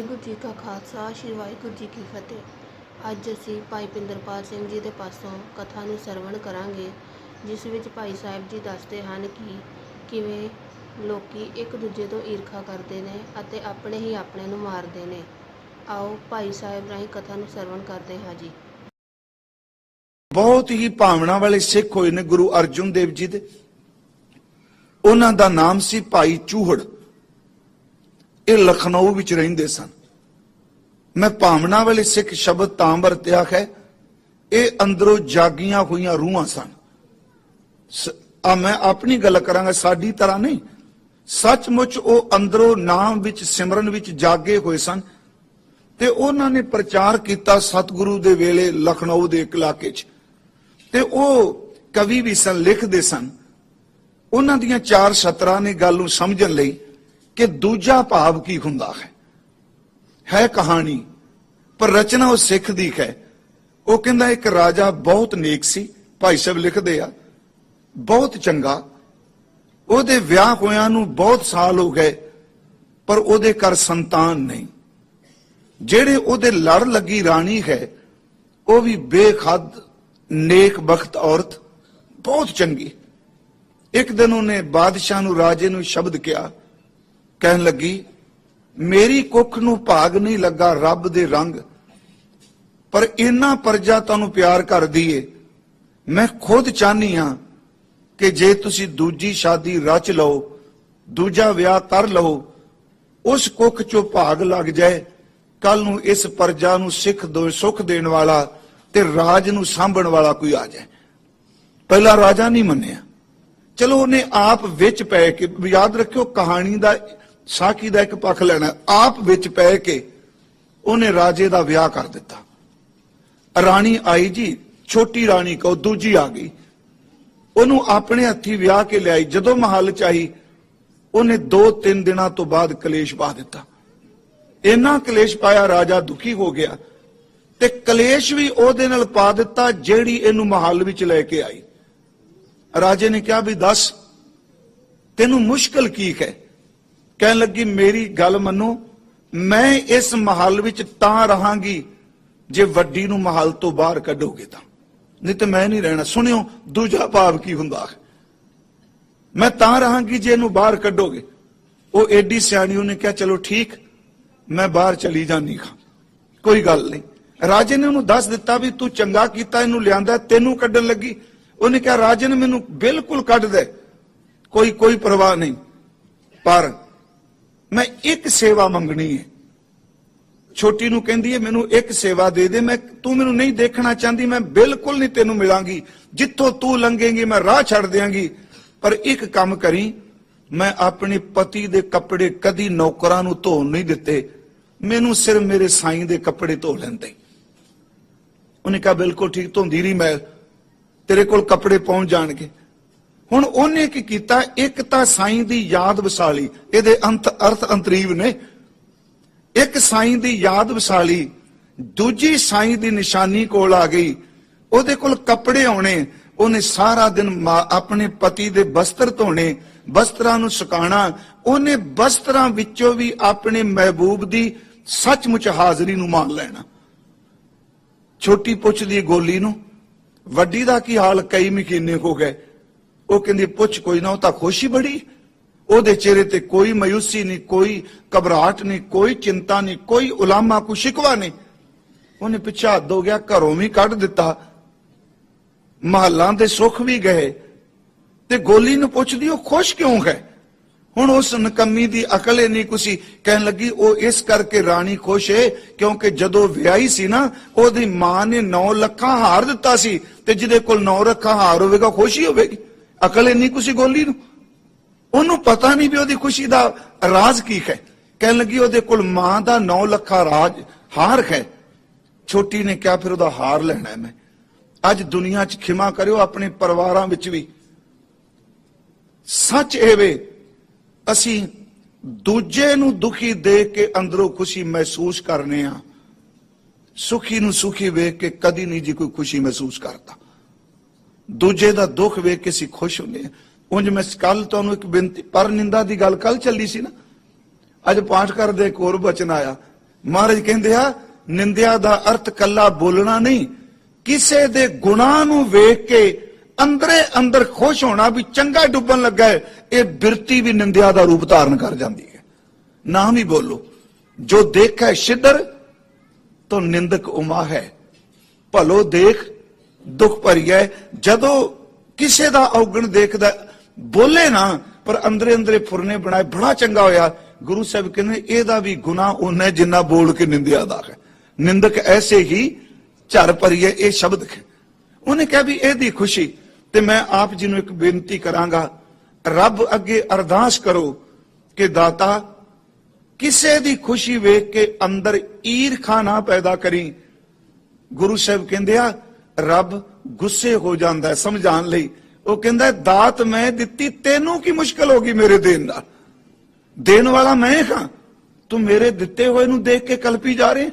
ਵਾਹਿਗੁਰੂ ਜੀ ਕਾ ਖਾਲਸਾ, ਸ੍ਰੀ ਵਾਹਿਗੁਰੂ ਜੀ ਕੀ ਫਤਿਹ। ਅੱਜ ਅਸੀਂ ਭਾਈ ਪਿੰਦਰਪਾਲ ਸਿੰਘ ਜੀ ਦੇ ਪਾਸੋਂ ਕਥਾ ਨੂੰ ਸਰਵਣ ਕਰਾਂਗੇ, ਜਿਸ ਵਿੱਚ ਭਾਈ ਸਾਹਿਬ ਜੀ ਦੱਸਦੇ ਹਨ ਕਿ ਕਿਵੇਂ ਲੋਕੀ ਇੱਕ ਦੂਜੇ ਤੋਂ ਈਰਖਾ ਕਰਦੇ ਨੇ ਅਤੇ ਆਪਣੇ ਹੀ ਆਪਣੇ ਨੂੰ ਮਾਰਦੇ ਨੇ। ਆਓ ਭਾਈ ਸਾਹਿਬ ਰਾਹੀਂ ਕਥਾ ਨੂੰ ਸਰਵਣ ਕਰਦੇ ਹਾਂ ਜੀ। ਬਹੁਤ ਹੀ ਭਾਵਨਾ ਵਾਲੇ ਸਿੱਖ ਹੋਏ ਨੇ ਗੁਰੂ ਅਰਜਨ ਦੇਵ ਜੀ ਦੇ। ਉਹਨਾਂ ਦਾ ਨਾਮ ਸੀ ਭਾਈ ਚੂਹੜ। ਇਹ ਲਖਨਊ ਵਿੱਚ ਰਹਿੰਦੇ ਸਨ। ਮੈਂ ਭਾਵਨਾ ਵਾਲੇ ਸਿੱਖ ਸ਼ਬਦ ਤਾਂ ਵਰਤਿਆ ਹੈ, ਇਹ ਅੰਦਰੋਂ ਜਾਗੀਆਂ ਹੋਈਆਂ ਰੂਹਾਂ ਸਨ। ਆ ਮੈਂ ਆਪਣੀ ਗੱਲ ਕਰਾਂਗਾ ਸਾਡੀ ਤਰ੍ਹਾਂ ਨਹੀਂ। ਸੱਚਮੁੱਚ ਉਹ ਅੰਦਰੋਂ ਨਾਮ ਵਿੱਚ ਸਿਮਰਨ ਵਿੱਚ ਜਾਗੇ ਹੋਏ ਸਨ ਤੇ ਉਹਨਾਂ ਨੇ ਪ੍ਰਚਾਰ ਕੀਤਾ ਸਤਿਗੁਰੂ ਦੇ ਵੇਲੇ ਲਖਨਊ ਦੇ ਇੱਕ ਇਲਾਕੇ 'ਚ। ਤੇ ਉਹ ਕਵੀ ਵੀ ਸਨ, ਲਿਖਦੇ ਸਨ। ਉਹਨਾਂ ਦੀਆਂ ਚਾਰ ਸਤਰਾਂ ਨੇ ਗੱਲ ਨੂੰ ਸਮਝਣ ਲਈ ਕਿ ਦੂਜਾ ਭਾਵ ਕੀ ਹੁੰਦਾ ਹੈ? ਹੈ ਕਹਾਣੀ, ਪਰ ਰਚਨਾ ਉਹ ਸਿੱਖ ਦੀ ਹੈ। ਉਹ ਕਹਿੰਦਾ ਇੱਕ ਰਾਜਾ ਬਹੁਤ ਨੇਕ ਸੀ, ਭਾਈ ਸਾਹਿਬ ਲਿਖਦੇ ਆ, ਬਹੁਤ ਚੰਗਾ। ਉਹਦੇ ਵਿਆਹ ਹੋਇਆਂ ਨੂੰ ਬਹੁਤ ਸਾਲ ਹੋ ਗਏ, ਪਰ ਉਹਦੇ ਘਰ ਸੰਤਾਨ ਨਹੀਂ। ਜਿਹੜੇ ਉਹਦੇ ਲੜ ਲੱਗੀ ਰਾਣੀ ਹੈ, ਉਹ ਵੀ ਬੇਖੱਦ, ਨੇਕ ਬਖਤ ਔਰਤ, ਬਹੁਤ ਚੰਗੀ। ਇੱਕ ਦਿਨ ਉਹਨੇ ਬਾਦਸ਼ਾਹ ਨੂੰ ਰਾਜੇ ਨੂੰ ਸ਼ਬਦ ਕਿਹਾ ਕਹਿਣ ਲੱਗੀ, ਮੇਰੀ ਕੁੱਖ ਨੂੰ ਭਾਗ ਨਹੀਂ ਲੱਗਾ ਰੱਬ ਦੇ ਰੰਗ, ਪਰ ਇਹਨਾਂ ਪਰਜਾ ਤੁਹਾਨੂੰ ਪਿਆਰ ਕਰਦੀ ਏ ਮੈਂ ਖੁਦ ਚਾਹਨੀ ਆ ਕਿ ਜੇ ਤੁਸੀਂ ਦੂਜੀ ਸ਼ਾਦੀ ਰਚ ਲਓ, ਦੂਜਾ ਵਿਆਹ ਕਰ ਲਓ, ਉਸ ਕੁੱਖ ਚੋਂ ਭਾਗ ਲੱਗ ਜਾਏ। ਕੱਲ ਨੂੰ ਇਸ ਪਰਜਾ ਨੂੰ ਸਿੱਖ ਦੋ, ਸੁਖ ਦੇਣ ਵਾਲਾ ਤੇ ਰਾਜ ਨੂੰ ਸਾਂਭਣ ਵਾਲਾ ਕੋਈ ਆ ਜਾਏ। ਪਹਿਲਾ ਰਾਜਾ ਨਹੀਂ ਮੰਨਿਆ। ਚਲੋ ਉਹਨੇ ਆਪ ਵਿੱਚ ਪੈ ਕੇ, ਯਾਦ ਰੱਖਿਓ, ਕਹਾਣੀ ਦਾ ਸਾਕੀ ਦਾ ਇੱਕ ਪੱਖ ਲੈਣਾ ਆਪ ਵਿੱਚ ਪੈ ਕੇ ਉਹਨੇ ਰਾਜੇ ਦਾ ਵਿਆਹ ਕਰ ਦਿੱਤਾ। ਰਾਣੀ ਆਈ ਜੀ, ਛੋਟੀ ਰਾਣੀ ਕੋ, ਦੂਜੀ ਆ ਗਈ। ਉਹਨੂੰ ਆਪਣੇ ਹੱਥੀ ਵਿਆਹ ਕੇ ਲਿਆਈ। ਜਦੋਂ ਮਹੱਲ ਚ ਆਈ, ਉਹਨੇ 2-3 ਦਿਨਾਂ ਤੋਂ ਬਾਅਦ ਕਲੇਸ਼ ਪਾ ਦਿੱਤਾ। ਇੰਨਾ ਕਲੇਸ਼ ਪਾਇਆ, ਰਾਜਾ ਦੁਖੀ ਹੋ ਗਿਆ। ਤੇ ਕਲੇਸ਼ ਵੀ ਉਹਦੇ ਨਾਲ ਪਾ ਦਿੱਤਾ, ਜਿਹੜੀ ਇਹਨੂੰ ਮਹੱਲ ਵਿੱਚ ਲੈ ਕੇ ਆਈ। ਰਾਜੇ ਨੇ ਕਿਹਾ ਵੀ ਦੱਸ, ਤੈਨੂੰ ਮੁਸ਼ਕਲ ਕੀ ਹੈ? ਕਹਿਣ ਲੱਗੀ, ਮੇਰੀ ਗੱਲ ਮੰਨੋ, ਮੈਂ ਇਸ ਮਹੱਲ ਵਿੱਚ ਤਾਂ ਰਹਾਂਗੀ, ਜੇ ਵੱਡੀ ਨੂੰ ਮਹੱਲ ਤੋਂ ਬਾਹਰ ਕੱਢੋਗੇ ਤਾਂ। ਨਹੀਂ ਤੇ ਮੈਂ ਨਹੀਂ ਰਹਿਣਾ। ਸੁਣਿਓ, ਦੂਜਾ ਭਾਵ ਕੀ ਹੁੰਦਾ? ਮੈਂ ਤਾਂ ਰਹਾਂਗੀ ਜੇ ਇਹਨੂੰ ਬਾਹਰ ਕੱਢੋਗੇ। ਉਹ ਏਡੀ ਸਿਆਣੀ, ਉਹਨੇ ਕਿਹਾ, ਚਲੋ ਠੀਕ, ਮੈਂ ਬਾਹਰ ਚਲੀ ਜਾਨੀ ਹਾਂ। ਕੋਈ ਗੱਲ ਨਹੀਂ। ਰਾਜੇ ਨੇ ਉਹਨੂੰ ਦੱਸ ਦਿੱਤਾ ਵੀ ਤੂੰ ਚੰਗਾ ਕੀਤਾ, ਇਹਨੂੰ ਲਿਆਂਦਾ, ਤੈਨੂੰ ਕੱਢਣ ਲੱਗੀ। ਉਹਨੇ ਕਿਹਾ, ਰਾਜੇ ਨੇ ਮੈਨੂੰ ਬਿਲਕੁਲ ਕੱਢ ਦੇ ਕੋਈ ਕੋਈ ਪਰਵਾਹ ਨਹੀਂ। ਪਰ ਮੈਂ ਇੱਕ ਸੇਵਾ ਮੰਗਣੀ ਹੈ। ਛੋਟੀ ਨੂੰ ਕਹਿੰਦੀ ਹੈ, ਮੈਨੂੰ ਇੱਕ ਸੇਵਾ ਦੇ ਦੇ, ਮੈਂ, ਤੂੰ ਮੈਨੂੰ ਨਹੀਂ ਦੇਖਣਾ ਚਾਹੁੰਦੀ, ਮੈਂ ਬਿਲਕੁਲ ਨਹੀਂ ਤੈਨੂੰ ਮਿਲਾਂਗੀ। ਜਿੱਥੋਂ ਤੂੰ ਲੰਘੇਂਗੀ, ਮੈਂ ਰਾਹ ਛੱਡ ਦਿਆਂਗੀ। ਪਰ ਇੱਕ ਕੰਮ ਕਰੀ, ਮੈਂ ਆਪਣੇ ਪਤੀ ਦੇ ਕੱਪੜੇ ਕਦੀ ਨੌਕਰਾਂ ਨੂੰ ਧੋਣ ਨਹੀਂ ਦਿੱਤੇ। ਮੈਨੂੰ ਸਿਰਫ ਮੇਰੇ ਸਾਈਂ ਦੇ ਕੱਪੜੇ ਧੋ ਲੈਂਦੇ। ਉਹਨੇ ਕਿਹਾ, ਬਿਲਕੁਲ ਠੀਕ, ਧੋਂਦੀ ਰਹੀ ਮੈਂ। ਤੇਰੇ ਕੋਲ ਕੱਪੜੇ ਪਹੁੰਚ ਜਾਣਗੇ। ਹੁਣ ਉਹਨੇ ਕੀ ਕੀਤਾ? ਇੱਕ ਤਾਂ ਸਾਈਂ ਦੀ ਯਾਦ ਵਸਾਲੀ ਇਹਦੇ ਅੰਤ ਅਰਥ ਅੰਤਰੀਵ ਨੇ। ਇੱਕ ਸਾਈਂ ਦੀ ਯਾਦ ਵਸਾਲੀ ਦੂਜੀ ਸਾਈਂ ਦੀ ਨਿਸ਼ਾਨੀ ਕੋਲ ਆ ਗਈ। ਉਹਦੇ ਕੋਲ ਕੱਪੜੇ ਆਉਣੇ। ਉਹਨੇ ਸਾਰਾ ਦਿਨ ਮਾ- ਆਪਣੇ ਪਤੀ ਦੇ ਬਸਤਰ ਧੋਣੇ, ਬਸਤਰਾਂ ਨੂੰ ਸੁਕਾਣਾ। ਉਹਨੇ ਬਸਤਰਾਂ ਵਿੱਚੋਂ ਵੀ ਆਪਣੇ ਮਹਿਬੂਬ ਦੀ ਸੱਚਮੁੱਚ ਹਾਜ਼ਰੀ ਨੂੰ ਮੰਨ ਲੈਣਾ। ਛੋਟੀ ਪੁੱਛਦੀ ਹੈ ਗੋਲੀ ਨੂੰ, ਵੱਡੀ ਦਾ ਕੀ ਹਾਲ? ਕਈ ਮਹੀਨੇ ਹੋ ਗਏ। ਉਹ ਕਹਿੰਦੀ, ਪੁੱਛ ਕੋਈ ਨਾ, ਉਹ ਤਾਂ ਖੁਸ਼ੀ ਬੜੀ। ਉਹਦੇ ਚਿਹਰੇ ਤੇ ਕੋਈ ਮਾਯੂਸੀ ਨਹੀਂ, ਕੋਈ ਘਬਰਾਹਟ ਨਹੀਂ, ਕੋਈ ਚਿੰਤਾ ਨਹੀਂ, ਕੋਈ ਉਲਾਮਾ, ਕੋਈ ਸ਼ਿਕਵਾ ਨਹੀਂ। ਉਹਨੇ ਪਿੱਛਾ ਹੱਦ ਹੋ ਗਿਆ, ਘਰੋਂ ਵੀ ਕੱਢ ਦਿੱਤਾ। ਮਹੱਲਾਂ ਦੇ ਸੁੱਖ ਵੀ ਗਏ। ਤੇ ਗੋਲੀ ਨੂੰ ਪੁੱਛਦੀ, ਉਹ ਖੁਸ਼ ਕਿਉਂ ਹੈ? ਹੁਣ ਉਸ ਨਕਮੀ ਦੀ ਅਕਲ ਹੀ ਨਹੀਂ ਕੁਸੀ। ਕਹਿਣ ਲੱਗੀ, ਉਹ ਇਸ ਕਰਕੇ ਰਾਣੀ ਖੁਸ਼ ਏ, ਕਿਉਂਕਿ ਜਦੋਂ ਵਿਆਹੀ ਸੀ ਨਾ, ਉਹਦੀ ਮਾਂ ਨੇ 9 ਲੱਖਾਂ ਹਾਰ ਦਿੱਤਾ ਸੀ। ਤੇ ਜਿਹਦੇ ਕੋਲ 9 ਲੱਖਾਂ ਹਾਰ ਹੋਵੇਗਾ, ਖੁਸ਼ੀ ਹੋਵੇਗੀ। ਅਕਲ ਹੀ ਨਹੀਂ ਕੁਸੀ ਗੋਲੀ ਨੂੰ? ਉਹਨੂੰ ਪਤਾ ਨਹੀਂ ਵੀ ਉਹਦੀ ਖੁਸ਼ੀ ਦਾ ਰਾਜ਼ ਕੀ ਹੈ। ਕਹਿਣ ਲੱਗੀ ਉਹਦੇ ਕੋਲ ਮਾਂ ਦਾ 9 ਲੱਖਾਂ ਰਾਜ ਹਾਰ ਹੈ। ਛੋਟੀ ਨੇ ਕਿਹਾ, ਫਿਰ ਉਹਦਾ ਹਾਰ ਲੈਣਾ ਮੈਂ। ਅੱਜ ਦੁਨੀਆ 'ਚ ਖਿਮਾ ਕਰਿਓ, ਆਪਣੇ ਪਰਿਵਾਰਾਂ ਵਿੱਚ ਵੀ। ਸੱਚ ਇਹ ਵੇ, ਅਸੀਂ ਦੂਜੇ ਨੂੰ ਦੁਖੀ ਦੇਖ ਕੇ ਅੰਦਰੋਂ ਖੁਸ਼ੀ ਮਹਿਸੂਸ ਕਰਨੇ ਆ। ਸੁਖੀ ਨੂੰ ਸੁਖੀ ਵੇਖ ਕੇ ਕਦੀ ਨਹੀਂ ਜੀ ਕੋਈ ਖੁਸ਼ੀ ਮਹਿਸੂਸ ਕਰਦਾ। ਦੂਜੇ ਦਾ ਦੁੱਖ ਵੇਖ ਕੇ ਅਸੀਂ ਖੁਸ਼ ਹੁੰਦੇ ਹਾਂ। ਉਂਝ ਮੈਂ ਕੱਲ ਤੁਹਾਨੂੰ ਇੱਕ ਬੇਨਤੀ, ਪਰ ਨਿੰਦਾ ਦੀ ਗੱਲ ਕੱਲ ਚੱਲੀ ਸੀ ਨਾ। ਅੱਜ ਪਾਠ ਕਰਦੇ ਇੱਕ ਹੋਰ ਬਚਨ ਆਇਆ। ਮਹਾਰਾਜ ਕਹਿੰਦੇ ਆ, ਨਿੰਦਿਆ ਦਾ ਅਰਥ ਕੱਲਾ ਬੋਲਣਾ ਨਹੀਂ। ਕਿਸੇ ਦੇ ਗੁਨਾਹ ਨੂੰ ਵੇਖ ਕੇ ਅੰਦਰੇ ਅੰਦਰ ਖੁਸ਼ ਹੋਣਾ ਵੀ ਚੰਗਾ ਡੁੱਬਣ ਲੱਗਾ ਹੈ, ਇਹ ਬਿਰਤੀ ਵੀ ਨਿੰਦਿਆ ਦਾ ਰੂਪ ਧਾਰਨ ਕਰ ਜਾਂਦੀ ਹੈ। ਨਾਮ ਹੀ ਬੋਲੋ, ਜੋ ਦੇਖੈ ਛਿਦਰ ਤੋ ਨਿੰਦਕ ਉਮਾ ਹੈ। ਭਲੋ ਦੇਖ ਦੁੱਖ ਭਰੀ ਹੈ। ਜਦੋਂ ਕਿਸੇ ਦਾ ਔਗਣ ਦੇਖਦਾ ਬੋਲੇ ਨਾ, ਪਰ ਅੰਦਰੇ ਅੰਦਰੇ ਫੁਰਨੇ ਬਣਾਏ, ਬੜਾ ਚੰਗਾ ਹੋਇਆ। ਗੁਰੂ ਸਾਹਿਬ ਕਹਿੰਦੇ, ਇਹਦਾ ਵੀ ਗੁਨਾਹ ਉਹਨੇ ਜਿੰਨਾ ਬੋਲ ਕੇ ਨਿੰਦਿਆ ਦਾ ਹੈ। ਨਿੰਦਕ ਐਸੇ ਹੀ ਝਰ ਭਰੀਐ ਇਹ ਸ਼ਬਦ ਹੈ। ਉਹਨੇ ਕਿਹਾ ਵੀ ਇਹਦੀ ਖੁਸ਼ੀ, ਤੇ ਮੈਂ ਆਪ ਜੀ ਨੂੰ ਇੱਕ ਬੇਨਤੀ ਕਰਾਂਗਾ, ਰੱਬ ਅੱਗੇ ਅਰਦਾਸ ਕਰੋ ਕਿ ਦਾਤਾ, ਕਿਸੇ ਦੀ ਖੁਸ਼ੀ ਵੇਖ ਕੇ ਅੰਦਰ ਈਰਖਾ ਨਾ ਪੈਦਾ ਕਰੀ। ਗੁਰੂ ਸਾਹਿਬ ਕਹਿੰਦੇ ਆ ਰੱਬ ਗੁੱਸੇ ਹੋ ਜਾਂਦਾ ਸਮਝਾਉਣ ਲਈ। ਉਹ ਕਹਿੰਦਾ ਹੈ, ਦਾਤ ਮੈਂ ਦਿੱਤੀ ਤੈਨੂੰ ਕੀ ਮੁਸ਼ਕਲ ਹੋ ਗਈ ਮੇਰੇ ਦੇਣ ਦਾ ਦੇਣ ਵਾਲਾ ਮੈਂ ਹਾਂ। ਤੂੰ ਮੇਰੇ ਦਿੱਤੇ ਹੋਏ ਨੂੰ ਦੇਖ ਕੇ ਕਲਪੀ ਜਾ ਰਹੇ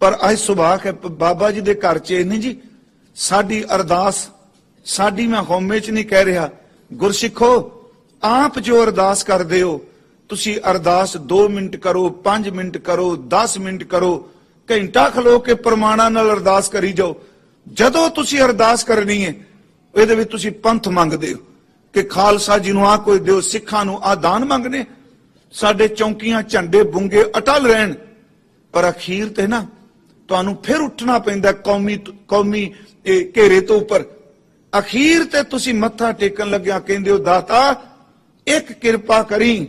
ਪਰ ਅੱਜ ਸੁਭਾਗ ਹੈ ਬਾਬਾ ਜੀ ਦੇ ਘਰ ਚ ਨਹੀਂ ਜੀ। ਸਾਡੀ ਅਰਦਾਸ ਸਾਡੀ ਮੈਂ ਹਉਮੈ ਚ ਨਹੀਂ ਕਹਿ ਰਿਹਾ। ਗੁਰਸਿੱਖੋ ਆਪ ਜੋ ਅਰਦਾਸ ਕਰਦੇ ਹੋ ਤੁਸੀਂ ਅਰਦਾਸ 2 ਮਿੰਟ ਕਰੋ 5 ਮਿੰਟ ਕਰੋ 10 ਮਿੰਟ ਕਰੋ ਘੰਟਾ ਖਲੋ ਕੇ ਪ੍ਰਮਾਣਾਂ ਨਾਲ ਅਰਦਾਸ ਕਰੀ ਜਾਓ। ਜਦੋਂ ਤੁਸੀਂ ਅਰਦਾਸ ਕਰਨੀ ਹੈ, ਇਹਦੇ ਵਿੱਚ ਤੁਸੀਂ ਪੰਥ ਮੰਗਦੇ ਹੋ ਕਿ ਖਾਲਸਾ ਜੀ ਨੂੰ ਆ ਕੋਈ ਦਿਓ, ਸਿੱਖਾਂ ਨੂੰ ਆ ਦਾਨ ਮੰਗਨੇ ਸਾਡੇ ਚੌਂਕੀਆਂ ਝੰਡੇ ਬੁੰਗੇ ਅਟਲ ਰਹਿਣ। ਪਰ ਅਖੀਰ ਤੇ ਨਾ ਤੁਹਾਨੂੰ ਫਿਰ ਉੱਠਣਾ ਪੈਂਦਾ ਕੌਮੀ ਕੌਮੀ ਘੇਰੇ ਤੋਂ ਉੱਪਰ। ਅਖੀਰ ਤੇ ਤੁਸੀਂ ਮੱਥਾ ਟੇਕਣ ਲੱਗਿਆ ਕਹਿੰਦੇ ਹੋ, ਦਾਤਾ, ਇੱਕ ਕਿਰਪਾ ਕਰੀ,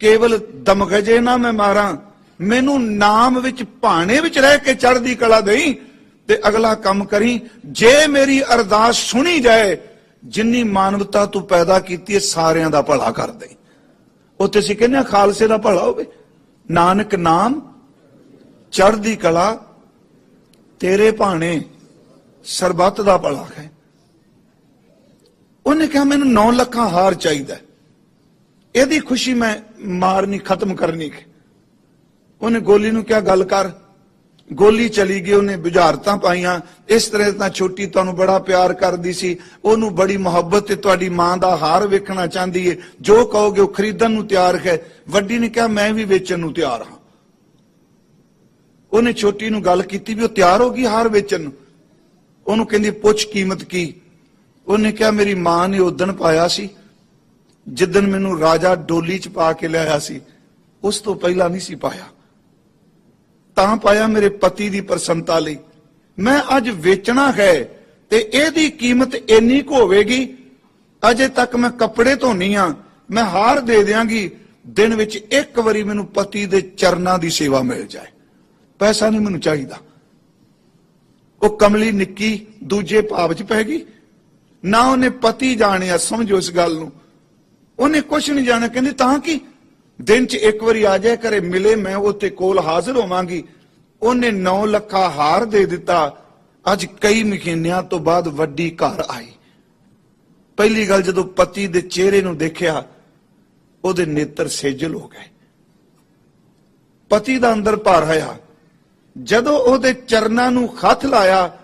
ਕੇਵਲ ਦਮਗਜੇ ਨਾ ਮੈਂ ਮਾਰਾਂ। ਮੈਨੂੰ ਨਾਮ ਵਿੱਚ ਭਾਣੇ ਵਿੱਚ ਰਹਿ ਕੇ ਚੜ੍ਹਦੀ ਕਲਾ ਦੇਈ ਤੇ ਅਗਲਾ ਕੰਮ ਕਰੀ। ਜੇ ਮੇਰੀ ਅਰਦਾਸ ਸੁਣੀ ਜਾਏ, ਜਿੰਨੀ ਮਾਨਵਤਾ ਤੂੰ ਪੈਦਾ ਕੀਤੀ ਹੈ ਸਾਰਿਆਂ ਦਾ ਭਲਾ ਕਰ ਦੇ ਉੱਥੇ ਅਸੀਂ ਕਹਿੰਦੇ ਹਾਂ, ਖਾਲਸੇ ਦਾ ਭਲਾ ਹੋਵੇ। ਨਾਨਕ ਨਾਮ, ਚੜ੍ਹਦੀ ਕਲਾ, ਤੇਰੇ ਭਾਣੇ ਸਰਬੱਤ ਦਾ ਭਲਾ ਹੈ। ਉਹਨੇ ਕਿਹਾ, ਮੈਨੂੰ 9 ਲੱਖਾਂ ਹਾਰ ਚਾਹੀਦਾ। ਇਹਦੀ ਖੁਸ਼ੀ ਮੈਂ ਮਾਰਨੀ, ਖਤਮ ਕਰਨੀ ਹੈ। ਉਹਨੇ ਗੋਲੀ ਨੂੰ ਕਿਹਾ, ਗੱਲ ਕਰ। ਗੋਲੀ ਚਲੀ ਗਈ, ਉਹਨੇ ਬੁਝਾਰਤਾਂ ਪਾਈਆਂ। ਇਸ ਤਰ੍ਹਾਂ ਤਾਂ ਛੋਟੀ ਤੁਹਾਨੂੰ ਬੜਾ ਪਿਆਰ ਕਰਦੀ ਸੀ। ਉਹਨੂੰ ਬੜੀ ਮੁਹੱਬਤ ਤੇ ਤੁਹਾਡੀ ਮਾਂ ਦਾ ਹਾਰ ਵੇਖਣਾ ਚਾਹੁੰਦੀ ਏ। ਜੋ ਕਹੋਗੇ ਉਹ ਖਰੀਦਣ ਨੂੰ ਤਿਆਰ ਹੈ। ਵੱਡੀ ਨੇ ਕਿਹਾ, ਮੈਂ ਵੀ ਵੇਚਣ ਨੂੰ ਤਿਆਰ ਹਾਂ। ਉਹਨੇ ਛੋਟੀ ਨੂੰ ਗੱਲ ਕੀਤੀ ਵੀ ਉਹ ਤਿਆਰ ਹੋ ਗਈ ਹਾਰ ਵੇਚਣ ਨੂੰ। ਉਹਨੂੰ ਕਹਿੰਦੀ, ਪੁੱਛ ਕੀਮਤ ਕੀ? ਉਹਨੇ ਕਿਹਾ, ਮੇਰੀ ਮਾਂ ਨੇ ਉਦਣ ਪਾਇਆ ਸੀ ਜਿੱਦਣ ਮੈਨੂੰ ਰਾਜਾ ਡੋਲੀ ਚ ਪਾ ਕੇ ਲਿਆਇਆ ਸੀ। ਉਸ ਤੋਂ ਪਹਿਲਾਂ ਨਹੀਂ ਸੀ ਪਾਇਆ। ਤਾਂ ਪਾਇਆ ਮੇਰੇ ਪਤੀ ਦੀ ਪ੍ਰਸੰਨਤਾ ਲਈ। ਮੈਂ ਅੱਜ ਵੇਚਣਾ ਹੈ ਤੇ ਇਹਦੀ ਕੀਮਤ ਇੰਨੀ ਕੁ ਹੋਵੇਗੀ, ਅਜੇ ਤੱਕ ਮੈਂ ਕੱਪੜੇ ਧੋਨੀ ਆ ਮੈਂ ਹਾਰ ਦੇ ਦਿਆਂਗੀ, ਦਿਨ ਵਿੱਚ ਇੱਕ ਵਾਰੀ ਮੈਨੂੰ ਪਤੀ ਦੇ ਚਰਨਾਂ ਦੀ ਸੇਵਾ ਮਿਲ ਜਾਏ। ਪੈਸਾ ਨਹੀਂ ਮੈਨੂੰ ਚਾਹੀਦਾ। ਉਹ ਕਮਲੀ ਨਿੱਕੀ ਦੂਜੇ ਭਾਵ ਚ ਪੈ ਗਈ। ਨਾ ਉਹਨੇ ਪਤੀ ਜਾਣਿਆ, ਸਮਝੋ ਇਸ ਗੱਲ ਨੂੰ। ਉਹਨੇ ਕੁਝ ਨਹੀਂ ਜਾਣਿਆ, ਕਹਿੰਦੀ ਤਾਂ ਕਿ? ਦਿਨ ਚ ਇੱਕ ਵਾਰੀ ਆ ਜਾਏ ਕਰੇ, ਮਿਲੇ ਮੈਂ ਉੱਥੇ ਕੋਲ ਹਾਜ਼ਰ ਹੋਵਾਂਗੀ। ਉਹਨੇ 9 ਲੱਖਾ ਹਾਰ ਦੇ ਦਿੱਤਾ। ਅੱਜ ਕਈ ਮਹੀਨਿਆਂ ਤੋਂ ਬਾਅਦ ਵੱਡੀ ਘਰ ਆਈ। ਪਹਿਲੀ ਗੱਲ ਜਦੋਂ ਪਤੀ ਦੇ ਚਿਹਰੇ ਨੂੰ ਦੇਖਿਆ, ਉਹਦੇ ਨੇਤਰ ਸੇਜਲ ਹੋ ਗਏ। ਪਤੀ ਦਾ ਅੰਦਰ ਭਾਰ ਆਇਆ ਜਦੋਂ ਉਹਦੇ ਚਰਨਾਂ ਨੂੰ ਹੱਥ ਲਾਇਆ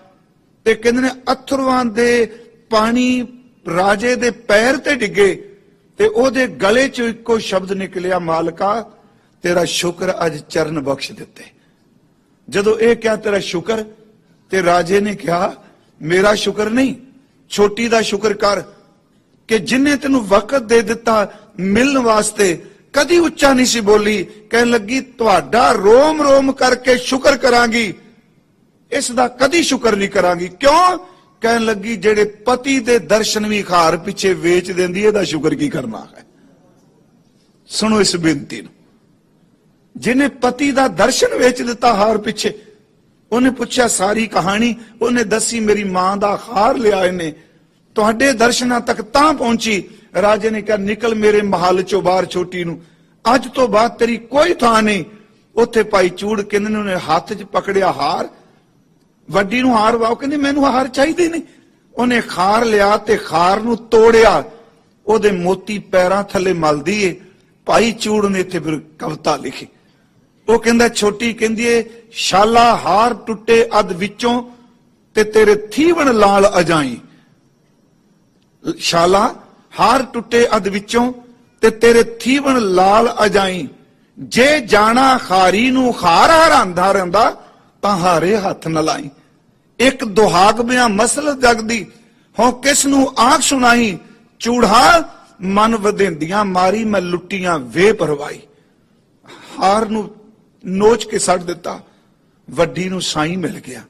ਤੇ ਕਹਿੰਦੇ ਨੇ, ਅਥਰਵਾਂ ਦੇ ਪਾਣੀ ਰਾਜੇ ਦੇ ਪੈਰ ਤੇ ਡਿੱਗੇ। ਤੇ ਉਹਦੇ ਗਲੇ ਚੋਂ ਇੱਕੋ ਸ਼ਬਦ ਨਿਕਲਿਆ, ਮਾਲਕਾ, ਤੇਰਾ ਸ਼ੁਕਰ ਅੱਜ ਚਰਨ ਬਖਸ਼ ਦਿੱਤੇ। ਜਦੋਂ ਇਹ ਕਿਹਾ, ਤੇਰਾ ਸ਼ੁਕਰ, ਤੇ ਰਾਜੇ ਨੇ ਕਿਹਾ, ਮੇਰਾ ਸ਼ੁਕਰ ਨਹੀਂ, ਛੋਟੀ ਦਾ ਸ਼ੁਕਰ ਕਰ, ਕਿ ਜਿਨੇ ਤੈਨੂੰ ਵਕਤ ਦੇ ਦਿੱਤਾ ਮਿਲਣ ਵਾਸਤੇ, ਕਦੀ ਉੱਚਾ ਨਹੀਂ ਸੀ ਬੋਲੀ, ਕਹਿਣ ਲੱਗੀ, ਤੁਹਾਡਾ ਰੋਮ ਰੋਮ ਕਰਕੇ ਸ਼ੁਕਰ ਕਰਾਂਗੀ। ਇਸ ਦਾ ਕਦੀ ਸ਼ੁਕਰ ਨਹੀਂ ਕਰਾਂਗੀ। ਕਿਉਂ? ਕਹਿਣ ਲੱਗੀ, ਜਿਹੜੇ ਪਤੀ ਦੇ ਦਰਸ਼ਨ ਵੀ ਖਾਰ ਪਿੱਛੇ ਵੇਚ ਦਿੰਦੀ ਇਹਦਾ ਸ਼ੁਕਰ ਕੀ ਕਰਨਾ ਹੈ? ਸੁਣੋ ਇਸ ਬੇਨਤੀ ਨੂੰ। ਜਿਹਨੇ ਪਤੀ ਦਾ ਦਰਸ਼ਨ ਵੇਚ ਦਿੱਤਾ ਹਾਰ ਪਿੱਛੇ, ਉਹਨੇ ਪੁੱਛਿਆ, ਸਾਰੀ ਕਹਾਣੀ? ਉਹਨੇ ਦੱਸੀ, ਮੇਰੀ ਮਾਂ ਦਾ ਹਾਰ ਲਿਆ ਇਹਨੇ। ਤੁਹਾਡੇ ਦਰਸ਼ਨਾਂ ਤੱਕ ਤਾਂ ਪਹੁੰਚੀ? ਰਾਜੇ ਨੇ ਕਿਹਾ, ਨਿਕਲ ਮੇਰੇ ਮਹੱਲ ਚੋਂ ਬਾਹਰ ਛੋਟੀ ਨੂੰ। ਅੱਜ ਤੋਂ ਬਾਅਦ ਤੇਰੀ ਕੋਈ ਥਾਂ ਨਹੀਂ। ਉੱਥੇ ਭਾਈ ਚੂੜ ਕਹਿੰਦੇ ਨੇ ਉਹਨੇ ਹੱਥ 'ਚ ਪਕੜਿਆ ਹਾਰ ਵੱਡੀ ਨੂੰ ਹਾਰ ਵਾਓ, ਕਹਿੰਦੀ ਮੈਨੂੰ ਹਾਰ ਚਾਹੀਦੀ ਨੇ ਉਹਨੇ ਖਾਰ ਲਿਆ ਤੇ ਖਾਰ ਨੂੰ ਤੋੜਿਆ। ਉਹਦੇ ਮੋਤੀ ਪੈਰਾਂ ਥੱਲੇ ਮਲਦੀ ਏ। ਭਾਈ ਚੂੜ ਨੇ ਇੱਥੇ ਫਿਰ ਕਵਿਤਾ ਲਿਖੀ। ਉਹ ਕਹਿੰਦਾ, ਛੋਟੀ ਕਹਿੰਦੀ ਏ, ਸ਼ਾਲਾ ਹਾਰ ਟੁੱਟੇ ਅਧ ਵਿੱਚੋਂ ਤੇ ਤੇਰੇ ਥੀਵਣ ਲਾਲ ਅਜਾਈ। ਸ਼ਾਲਾ, ਹਾਰ ਟੁੱਟੇ ਅਧ ਵਿੱਚੋਂ ਤੇ ਤੇਰੇ ਥੀਵਣ ਲਾਲ ਅਜਾਈ। ਜੇ ਜਾਣਾ ਖਾਰੀ ਨੂੰ, ਖਾਰ ਹਰਾਂਦਾ ਰਹਿੰਦਾ ਤਾਂ ਹਾਰੇ ਹੱਥ ਨਾ ਲਾਈ। ਇੱਕ ਦੁਹਾਗ ਬਿਆ ਮਸਲ ਜਗਦੀ ਹੋ ਕਿਸ ਨੂੰ ਆਖ ਸੁਣਾਈ? ਚੂੜਾ ਮਨ ਵਧੇਂਦੀਆਂ, ਮਾਰੀ ਮੈਂ ਲੁੱਟੀਆਂ ਵੇ ਪਰਵਾਈ ਹਾਰ ਨੂੰ ਨੋਚ ਕੇ ਛੱਡ ਦਿੱਤਾ, ਵੱਡੀ ਨੂੰ ਸਾਈ ਮਿਲ ਗਿਆ।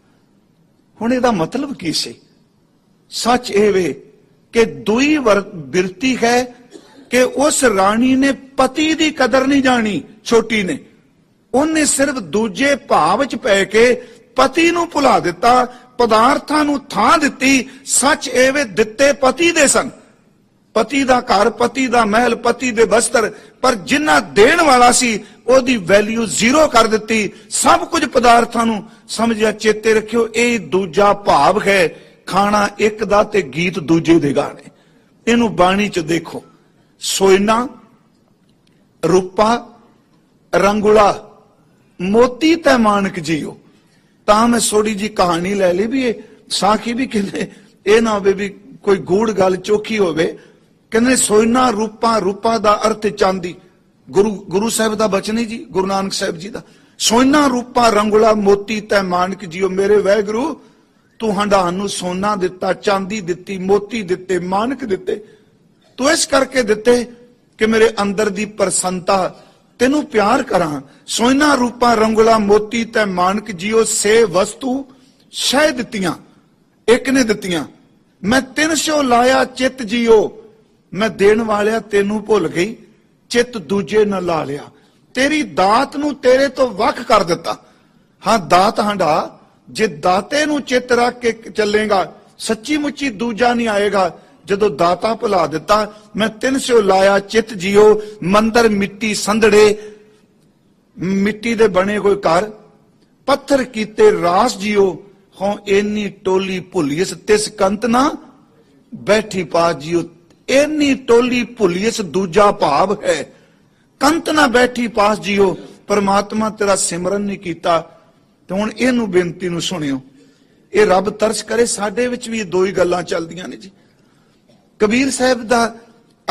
ਹੁਣ ਇਹਦਾ ਮਤਲਬ ਕੀ ਸੀ? ਸੱਚ ਇਹ ਵੇ ਕਿ ਦੁਈ ਵਰ- ਬਿਰਤੀ ਹੈ ਕਿ ਉਸ ਰਾਣੀ ਨੇ ਪਤੀ ਦੀ ਕਦਰ ਨਹੀਂ ਜਾਣੀ, ਛੋਟੀ ਨੇ। ਉਹਨੇ ਸਿਰਫ ਦੂਜੇ ਭਾਵ ਚ ਪੈ ਕੇ ਪਤੀ ਨੂੰ ਭੁਲਾ ਦਿੱਤਾ, ਪਦਾਰਥਾਂ ਨੂੰ ਥਾਂ ਦਿੱਤੀ, ਸੱਚ ਇਹ ਦਿੱਤੇ ਪਤੀ ਦੇ ਸਨ। ਪਤੀ ਦਾ ਘਰ, ਪਤੀ ਦਾ ਮਹਿਲ, ਪਤੀ ਦੇ ਬਸਤਰ, ਪਰ ਜਿੰਨਾ ਦੇਣ ਵਾਲਾ ਸੀ, ਉਹਦੀ ਵੈਲਿਊ ਜ਼ੀਰੋ ਕਰ ਦਿੱਤੀ। ਸਭ ਕੁਝ ਪਦਾਰਥਾਂ ਨੂੰ ਸਮਝਿਆ, ਚੇਤੇ ਰੱਖਿਓ, ਇਹ ਦੂਜਾ ਭਾਵ ਹੈ, ਖਾਣਾ ਇੱਕ ਦਾ ਤੇ ਗੀਤ ਦੂਜੇ ਦੇ ਗਾਣੇ। ਇਹਨੂੰ ਬਾਣੀ ਚ ਦੇਖੋ। ਸੋਇਨਾ, ਰੂਪਾ, ਰੰਗੁਲਾ। ਮੋਤੀ ਤੈ ਮਾਨਕ ਜੀਓ। ਤਾਂ ਮੈਂ ਥੋੜੀ ਜੀ ਕਹਾਣੀ ਲੈ ਲਈ ਵੀ ਇਹ ਸਾਖੀ ਵੀ ਕਹਿੰਦੇ, ਇਹ ਨਾ ਹੋਵੇ ਵੀ ਕੋਈ ਗੂੜ ਗੱਲ ਚੋਖੀ ਹੋਵੇ। ਕਹਿੰਦੇ, ਸੋਇਨਾ ਰੂਪਾ ਰੂਪਾ ਦਾ ਅਰਥ ਚਾਂਦੀ। ਗੁਰੂ ਗੁਰੂ ਸਾਹਿਬ ਦਾ ਬਚਨ ਹੈ ਜੀ, ਗੁਰੂ ਨਾਨਕ ਸਾਹਿਬ ਜੀ ਦਾ। ਸੋਇਨਾ ਰੂਪਾ ਰੰਗੁਲਾ ਮੋਤੀ ਤੈ ਮਾਨਕ ਜੀਓ। ਮੇਰੇ ਵਹਿਗੁਰੂ ਤੂੰ ਹੰਡਾਨ ਨੂੰ ਸੋਨਾ ਦਿੱਤਾ, ਚਾਂਦੀ ਦਿੱਤੀ, ਮੋਤੀ ਦਿੱਤੇ, ਮਾਨਕ ਦਿੱਤੇ। ਤੂੰ ਇਸ ਕਰਕੇ ਦਿੱਤੇ ਕਿ ਮੇਰੇ ਅੰਦਰ ਦੀ ਪ੍ਰਸੰਨਤਾ ਤੈਨੂੰ ਪਿਆਰ ਕਰਾਂ। ਸੋਇਨਾ ਰੂਪਾ, ਰੰਗੁਲਾ, ਮੋਤੀ ਤੇ ਮਾਨਕ ਜੀਓ ਸੇ ਵਸਤੂ ਸ਼ਹਿ ਦਿੱਤੀਆਂ, ਇੱਕ ਨੇ ਦਿੱਤੀਆਂ। ਮੈਂ ਤਿੰਨ ਸੌ ਲਾਇਆ, ਚਿੱਤ ਜੀਓ। ਮੈਂ ਦੇਣ ਵਾਲਿਆ ਤੈਨੂੰ ਭੁੱਲ ਗਈ, ਚਿੱਤ ਦੂਜੇ ਨਾਲ ਲਾ ਲਿਆ। ਤੇਰੀ ਦਾਤ ਨੂੰ ਤੇਰੇ ਤੋਂ ਵੱਖ ਕਰ ਦਿੱਤਾ। ਹਾਂ, ਦਾਤ ਹੰਡਾ, ਜੇ ਦਾਤੇ ਨੂੰ ਚਿੱਤ ਰੱਖ ਕੇ ਚੱਲੇਗਾ, ਸੱਚੀ ਮੁੱਚੀ ਦੂਜਾ ਨਹੀਂ ਆਏਗਾ ਜਦੋਂ ਦਾਤਾ ਭੁਲਾ ਦਿੱਤਾ, ਮੈਂ ਤਿੰਨ ਸਿਓ ਲਾਇਆ, ਚਿੱਤ ਜਿਓ, ਮੰਦਰ ਮਿੱਟੀ ਸੰਧੜੇ। ਮਿੱਟੀ ਦੇ ਬਣੇ ਕੋਈ ਘਰ, ਪੱਥਰ ਕੀਤੇ ਰਾਸ ਜਿਓ। ਹੋਂ ਇੰਨੀ ਟੋਲੀ ਭੁੱਲੀਸ ਤਿਸ ਕੰਤ ਨਾ ਬੈਠੀ ਪਾ ਜਿਓ। ਇੰਨੀ ਟੋਲੀ ਭੁੱਲੀਸ ਦੂਜਾ ਭਾਵ ਹੈ। ਕੰਤ ਨਾ ਬੈਠੀ ਪਾਸ ਜਿਓ, ਪਰਮਾਤਮਾ ਤੇਰਾ ਸਿਮਰਨ ਨਹੀਂ ਕੀਤਾ। ਤੇ ਹੁਣ ਇਹਨੂੰ ਬੇਨਤੀ ਨੂੰ ਸੁਣਿਓ। ਇਹ ਰੱਬ ਤਰਸ ਕਰੇ, ਸਾਡੇ ਵਿੱਚ ਵੀ ਦੋ ਹੀ ਗੱਲਾਂ ਚੱਲਦੀਆਂ ਨੇ ਜੀ। ਕਬੀਰ ਸਾਹਿਬ ਦਾ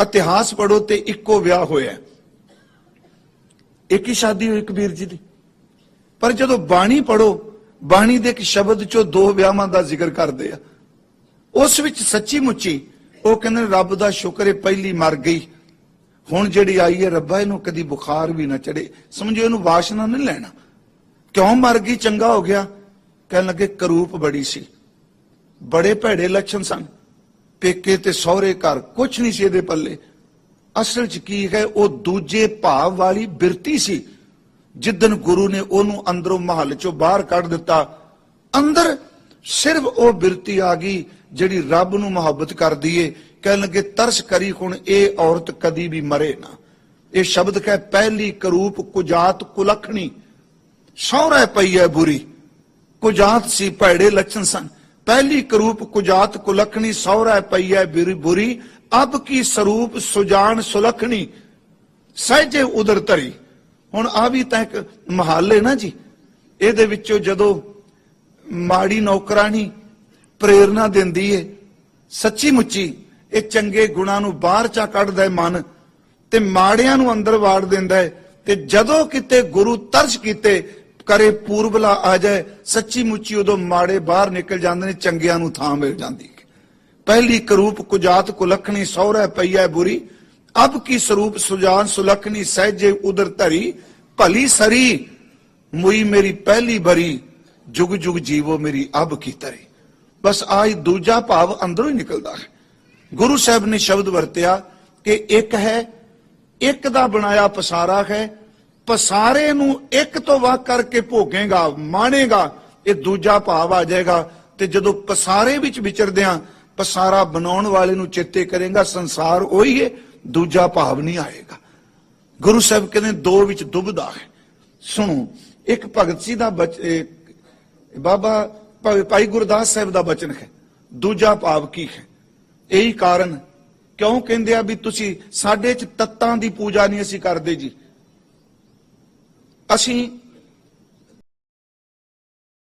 ਇਤਿਹਾਸ ਪੜੋ ਤੇ ਇੱਕੋ ਵਿਆਹ ਹੋਇਆ। ਇੱਕ ਹੀ ਸ਼ਾਦੀ ਹੋਈ ਕਬੀਰ ਜੀ ਦੀ। ਪਰ ਜਦੋਂ ਬਾਣੀ ਪੜੋ ਬਾਣੀ ਦੇ ਇੱਕ ਸ਼ਬਦ ਚੋਂ ਦੋ ਵਿਆਹਾਂ ਦਾ ਜ਼ਿਕਰ ਕਰਦੇ ਆ। ਉਸ ਵਿੱਚ ਸੱਚੀ ਮੁੱਚੀ ਉਹ ਕਹਿੰਦੇ ਰੱਬ ਦਾ ਸ਼ੁਕਰ ਹੈ ਪਹਿਲੀ ਮਰ ਗਈ। ਹੁਣ ਜਿਹੜੀ ਆਈ ਹੈ ਰੱਬਾ, ਇਹਨੂੰ ਕਦੀ ਬੁਖਾਰ ਵੀ ਨਾ ਚੜੇ ਸਮਝੋ ਇਹਨੂੰ ਵਾਸ਼ਨਾ ਨਹੀਂ ਲੈਣਾ। ਕਿਉਂ ਮਰ ਗਈ? ਚੰਗਾ ਹੋ ਗਿਆ। ਕਹਿਣ ਲੱਗੇ, ਕਰੂਪ ਬੜੀ ਸੀ। ਬੜੇ ਭੈੜੇ ਲੱਛਣ ਸਨ। ਪੇਕੇ ਤੇ ਸਹੁਰੇ ਘਰ ਕੁਝ ਨਹੀਂ ਸੀ ਇਹਦੇ ਪੱਲੇ। ਅਸਲ 'ਚ ਕੀ ਹੈ, ਉਹ ਦੂਜੇ ਭਾਵ ਵਾਲੀ ਬਿਰਤੀ ਸੀ। ਜਿੱਦਨ ਗੁਰੂ ਨੇ ਉਹਨੂੰ ਅੰਦਰੋਂ ਮਹੱਲ 'ਚੋਂ ਬਾਹਰ ਕੱਢ ਦਿੱਤਾ, ਅੰਦਰ ਸਿਰਫ ਉਹ ਬਿਰਤੀ ਆ ਗਈ ਜਿਹੜੀ ਰੱਬ ਨੂੰ ਮੁਹੱਬਤ ਕਰਦੀ ਏ। ਕਹਿਣ ਲੱਗੇ, ਤਰਸ ਕਰੀ ਹੁਣ ਇਹ ਔਰਤ ਕਦੀ ਵੀ ਮਰੇ ਨਾ। ਇਹ ਸ਼ਬਦ ਕਹੇ, ਪਹਿਲੀ ਕਰੂਪ ਕੁਜਾਤ ਕੁਲਖਣੀ। ਸਹੁਰੇ ਪਈ ਹੈ ਬੁਰੀ। ਕੁਜਾਤ ਸੀ, ਭੈੜੇ ਲੱਛਣ ਸਨ। ਪਹਿਲੀ ਕਰੂਪ ਕੁਜਾਤ ਕੁਲਖਣੀ ਸਹੁਰਾ ਪਈ ਬੁਰੀ ਅਬ ਕੀ ਸਰੂਪ ਸੁਜਾਨ ਸੁਲਖਣੀ, ਸਹਿਜੇ ਉਦਰ ਧਰੀ। ਹੁਣ ਆ ਵੀ ਤਾਂ ਇੱਕ ਮਹੱਲ ਨਾ ਜੀ। ਇਹਦੇ ਵਿੱਚੋਂ ਜਦੋਂ ਮਾੜੀ ਨੌਕਰਾਨੀ ਪ੍ਰੇਰਣਾ ਦਿੰਦੀ ਏ ਸੱਚੀ ਮੁੱਚੀ ਇਹ ਚੰਗੇ ਗੁਣਾਂ ਨੂੰ ਬਾਹਰ ਚਾ ਕੱਢਦਾ ਹੈ ਮਨ, ਤੇ ਮਾੜਿਆਂ ਨੂੰ ਅੰਦਰ ਵਾੜ ਦਿੰਦਾ ਹੈ ਤੇ ਜਦੋਂ ਕਿਤੇ ਗੁਰੂ ਤਰਸ ਕੀਤੇ ਕਰੇ ਪੂਰਬਲਾ ਆ ਜਾਏ, ਸੱਚੀ ਮੁੱਚੀ ਉਦੋਂ ਮਾੜੇ ਬਾਹਰ ਨਿਕਲ ਜਾਂਦੇ ਨੇ, ਚੰਗਿਆਂ ਨੂੰ ਥਾਂ ਮਿਲ ਜਾਂਦੀ ਪਹਿਲੀ ਕਰੂਪ ਕੁਜਾਤ ਕੁਲਖਣੀ, ਸਹੁਰਾ ਪਈਐ ਬੁਰੀ। ਅਬ ਕੀ ਸਰੂਪ ਸੁਜਾਨ ਸੁਲਖਣੀ, ਸਹਿਜੇ ਉਦਰ ਧਰੀ। ਭਲੀ ਸਰੀ, ਮੁਈ ਮੇਰੀ ਪਹਿਲੀ ਬਰੀ। ਜੁਗ ਜੁਗ ਜੀਵੋ ਮੇਰੀ ਅਬ ਕੀ ਤਰੀ। ਬਸ ਆਈ ਦੂਜਾ ਭਾਵ ਅੰਦਰੋਂ ਹੀ ਨਿਕਲਦਾ ਹੈ। ਗੁਰੂ ਸਾਹਿਬ ਨੇ ਸ਼ਬਦ ਵਰਤਿਆ ਕਿ ਇੱਕ ਹੈ, ਇੱਕ ਦਾ ਬਣਾਇਆ ਪਸਾਰਾ ਹੈ ਪਸਾਰੇ ਨੂੰ ਇੱਕ ਤੋਂ ਵੱਖ ਕਰਕੇ ਭੋਗੇਗਾ, ਮਾਣੇਗਾ, ਇਹ ਦੂਜਾ ਭਾਵ ਆ ਜਾਏਗਾ। ਤੇ ਜਦੋਂ ਪਸਾਰੇ ਵਿੱਚ ਵਿਚਰਦਿਆਂ ਪਸਾਰਾ ਬਣਾਉਣ ਵਾਲੇ ਨੂੰ ਚੇਤੇ ਕਰੇਗਾ, ਸੰਸਾਰ ਉਹੀ ਹੈ, ਦੂਜਾ ਭਾਵ ਨਹੀਂ ਆਏਗਾ। ਗੁਰੂ ਸਾਹਿਬ ਕਹਿੰਦੇ, ਦੋ ਵਿੱਚ ਦੁਬਦਾ ਹੈ। ਸੁਣੋ, ਇੱਕ ਭਗਤ ਸੀ ਦਾ ਬਚ ਬਾਬਾ ਭਾ- ਭਾਈ ਗੁਰਦਾਸ ਸਾਹਿਬ ਦਾ ਬਚਨ ਹੈ, ਦੂਜਾ ਭਾਵ ਕੀ ਹੈ? ਇਹੀ ਕਾਰਨ ਕਿਉਂ ਕਹਿੰਦੇ ਆ ਵੀ ਤੁਸੀਂ ਸਾਡੇ ਚ ਤੱਤਾਂ ਦੀ ਪੂਜਾ ਨਹੀਂ ਅਸੀਂ ਕਰਦੇ ਜੀ? ਅਸੀਂ